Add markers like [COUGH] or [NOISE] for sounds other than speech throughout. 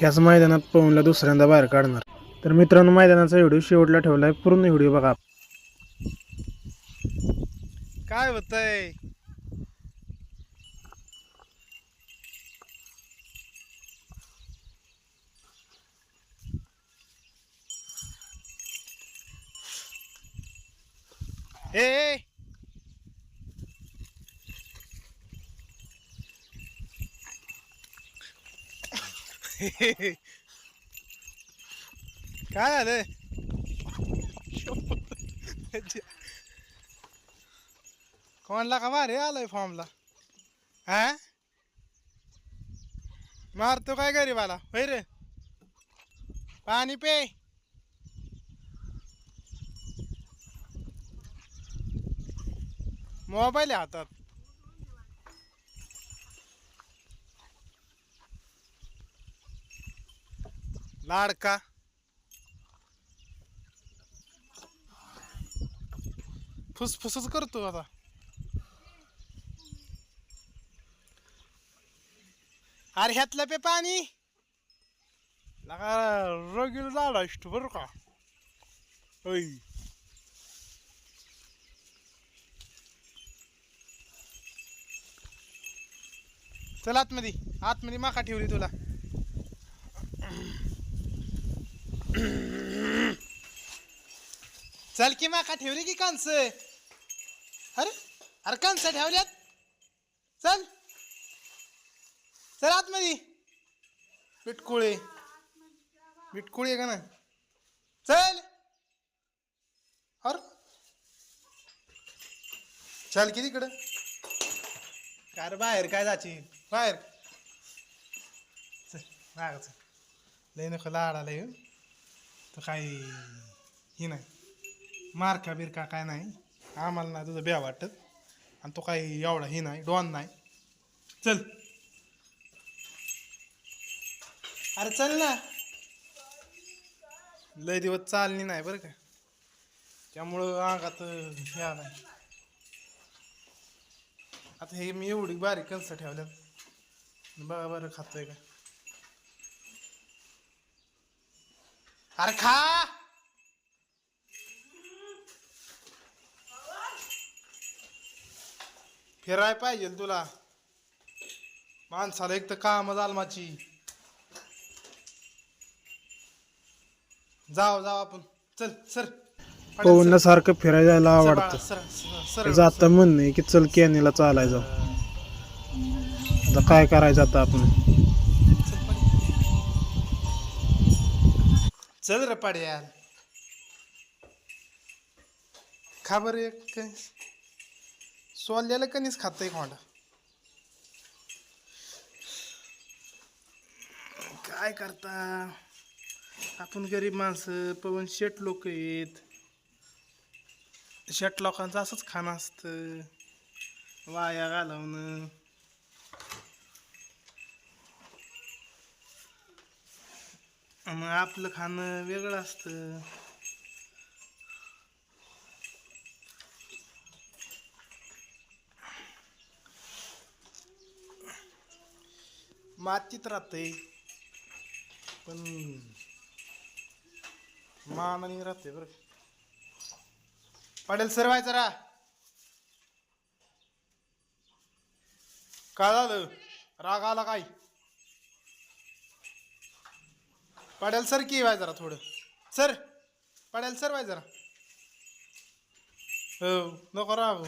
ह्याच मैदानात पवनला दुसऱ्यांदा बाहेर काढणार. तर मित्रांनो मैदानाचा व्हिडिओ शेवटला ठेवला आहे पूर्ण व्हिडिओ बघा. काय होतंय? ए काय झालं कोणला का मारे आलाय फॉर्मला हा? मारतो काय गरीबाला? होय रे. पाणी पे. मोबाईल आहे हातात. लाडका. फुसफुसच करतो आता. अरे ह्यातलं पे पाणी. लगा रगील झाला असतो बरं का. होय चल आतमध्ये आतमध्ये माका ठेवली तुला. चल की माका ठेवली की कांस? अरे अरे कांस ठेवल्यात? चल. चल आतमध्ये. बिटकुळे बिटकुळे आहे का ना चल. अर. चल की तिकडं. काय रे बाहेर काय जाची? बाहेर. चल माग चल. लय नको लाड आला तर काही हे नाही. मारका बिरका काय नाही. आम्हाला नाही तुझं ब्या वाटत. आणि तो काही एवढा हे नाही डॉन नाही. चल. अरे चल ना. लय दिवस चालली नाही बरं का. त्यामुळं अंगात ह्या नाही. आता हे मी एवढी बारीक कलसं ठेवल्यात. बघा बरं खातोय का. अरे खा. फिराय पाहिजे तुला. माणसाला एक तर काम जालमाची जाव जाव आपण. चल सर. पवनला सारखं फिरायला जायला आवडतं. म्हणणं की चल कॅनीला चालायचं आता काय करायचं आता आपण? चल रे पाड्या खा बरं एक कणीस. सोललेलं कणीस एक खोंडा काय करता? आपण गरीब माणसं पवन शेट लोक आहेत. शेट लोकांचं असंच खाणं असतं. वाया घालवणं. मग आपलं खाणं वेगळं असतं. मातीत राहते पण मानाने राहते बरं पाडेल सर सरवायचं रा काय झालं? राग आला काय? पडेल सर की वाय जरा थोडं. सर पडेल सर वाय जरा. हो नको राहू.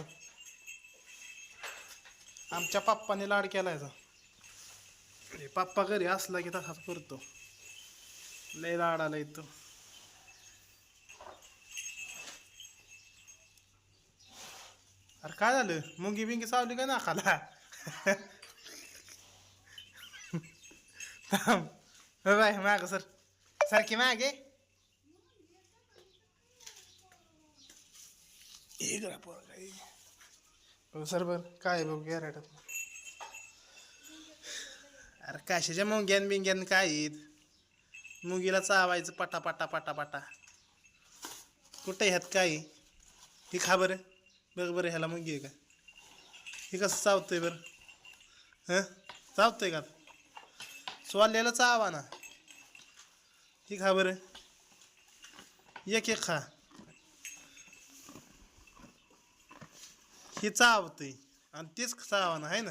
आमच्या पप्पाने लाड केलाय जा अरे पप्पा घरी असला की तसाच करतो. लय लाड आला इथं अरे काय झालं? मुंगी बिंगी चावली का नाकाला [LAUGHS] थांब. हो बाय माग सर. सारखी मागे एक हो सर बर काय बघ गॅरेट अरे कशाच्या मुंग्यान बिंग्यान काय आहेत मुंगीला चावायचं पटा पटा पटा पटा कुठे ह्यात काय? ही खा बरं बघ बरं ह्याला मुंगी आहे का हे कसं चावतंय बरं हं चावतंय का सोललेलं चावा ना ही खा बरं एक एक खा हे चावतंय आणि तेच चावानं आहे ना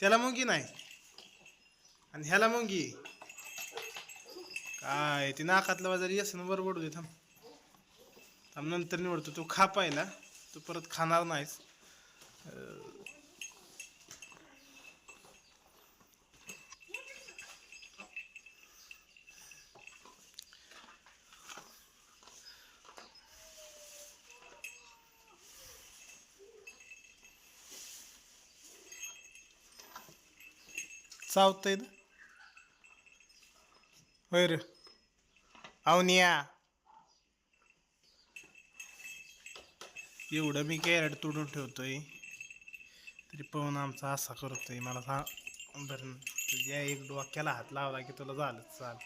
त्याला मुंगी नाही आणि ह्याला मुंगी काय ते नाकातलं बाजार येसन बरोबर दे थांब थांब नंतर निवडतो तू खा पाहिला तू परत खाणार नाहीस चावतंय आहे होय रे. अवनिया. एवढं मी कॅरेट तोडून ठेवतोय तरी पवन आमचा असा करतोय. मला सांग. बरं तुझ्या एक डोक्याला हात लावला की तुला झालं चाल.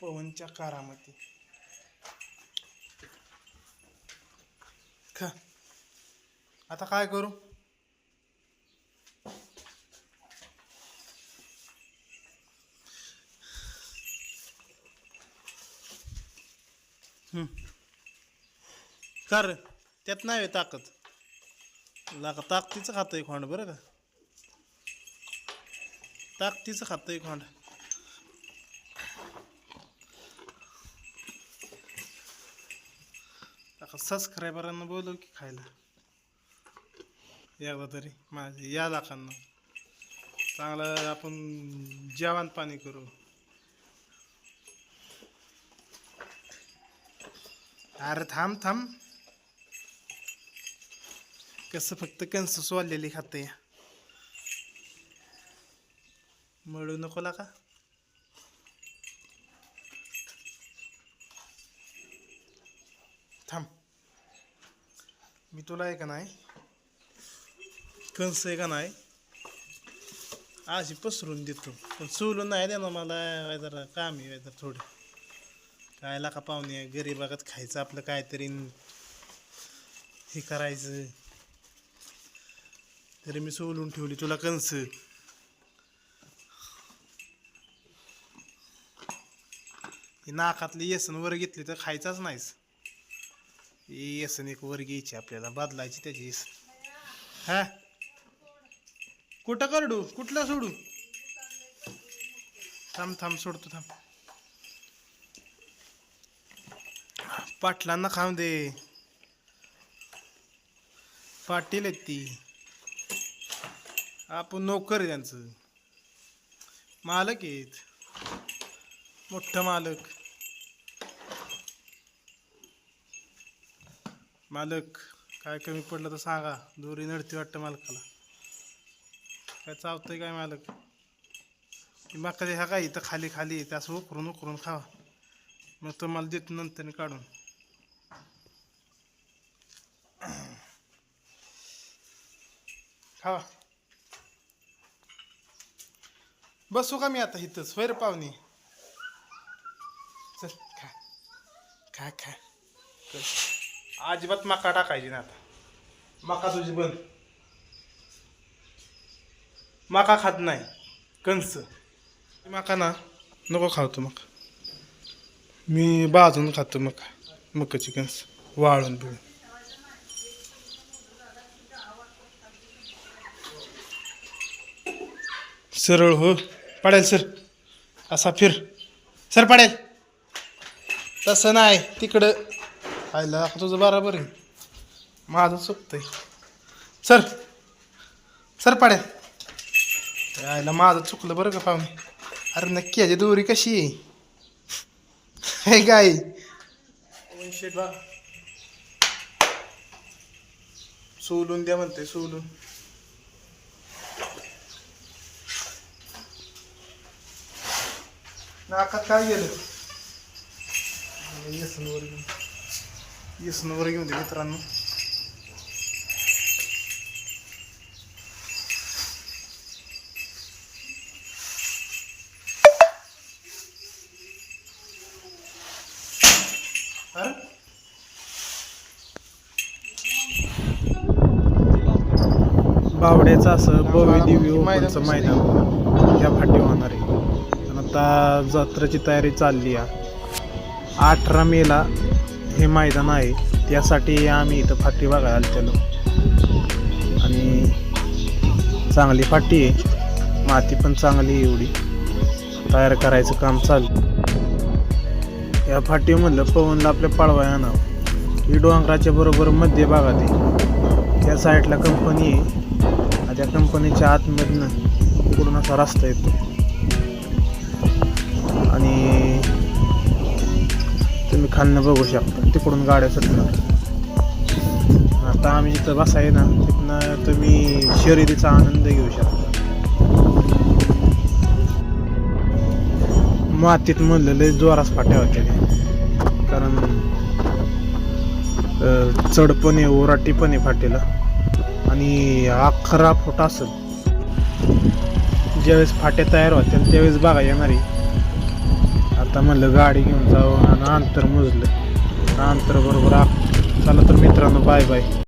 पवनच्या कारामध्ये. खा. आता काय करू? कर त्यात नाही आहे ताकद. लागा ताकदीचं आहे खोंड बरं का? ताकदीचं आहे खोंड सबस्क्रायबरांना बोलव की खायला. एकदा तरी माझे या लाखांना. चांगलं आपण जेवण पाणी करू. अरे थांब थांब. कसं फक्त कंस सोललेली खाते. मळू नको का थांब. मी तुला आहे. नाही कंस आहे का नाही? अशी पसरून देतो. पण सोलून नाही दे ना मला जरा काम आहे जरा थोडं. काय लाका पाहुणे? गरीबागत खायचं आपलं काहीतरी. हे करायचं. तरी मी सोलून ठेवली तुला कंस ही नाकातली येसन वर घेतली तर खायचाच नाहीस. ही येसन एक वर घ्यायची आपल्याला. बदलायची त्याची येसन. हा? कुठं करडू कुठला सोडू? थांब थांब सोडतो थांब. पाटलांना खाऊन दे. पाटील आहेत ती. आपण नोकर आहे त्यांचं. मालक आहेत. मोठं मालक. मालक काय कमी पडलं तर सांगा. दोरी नडती वाटतं मालकाला. काय चावतंय काय मालक? मका ह्या काय इथं खाली खाली आहे, असं उकरून उकरून खावा. मग तुम्हाला देतो नंतर काढून. खावा. बसू का मी आता इथंच? होय रे पाहुणे. चल खा. खा खा. चल. अजिबात मका टाकायची ना आता. मका तुझी बंद. मका खात नाही. कंस. मका ना नको खावतो मका. मी भाजून खातो मका मकाची कंस वाळून बिळून. सरळ हो. पडेल सर. असा फिर. सर पडेल. तसं नाही तिकडं. आयला तुझं बरोबर आहे. माझं चुकतंय. सर. सर पडेल. ना माझं चुकलं बरं का पाहुणे? अरे नक्की याची दोरी कशी आहे? हे गाय शेट बा सोलून द्या म्हणते सोलून. नाकात काय गेलं? येसनवर घेऊन येसनवर घेऊन दे मित्रांनो. बावड्याचं असं भव्य दिव्य ओपनचं मैदान या फाटी होणार आहे. आणि आता जत्रेची तयारी चालली आहे अठरा मेला हे मैदान आहे. त्यासाठी आम्ही इथं फाटी बघायला आलो आणि चांगली फाटी आहे. माती पण चांगली आहे एवढी. तयार करायचं काम चालू. या फाटीमधलं पवनला आपल्या पळवाया नाव ही डोंगराच्या बरोबर मध्य भागात आहे. त्या साईडला कंपनी आहे. त्या कंपनीच्या आतमधनं पूर्ण असा रस्ता येतो. आणि तुम्ही खालनं बघू शकता तिकडून गाड्या सुटणार. आता आम्ही जिथं बसाय ना तिथनं तुम्ही शर्यतीचा आनंद घेऊ शकता. मातीत म्हणलेले जोरास फाट्या होत्या. कारण चढ पण आहे ओराटी पण आहे फाटीला. आणि अकरा फूट असेल. ज्यावेळेस फाट्या तयार होत्या त्यावेळेस बघा येणारी आता म्हणलं गाडी घेऊन जाऊ आणि अंतर मोजलं. अंतर बरोबर चला तर मित्रांनो बाय बाय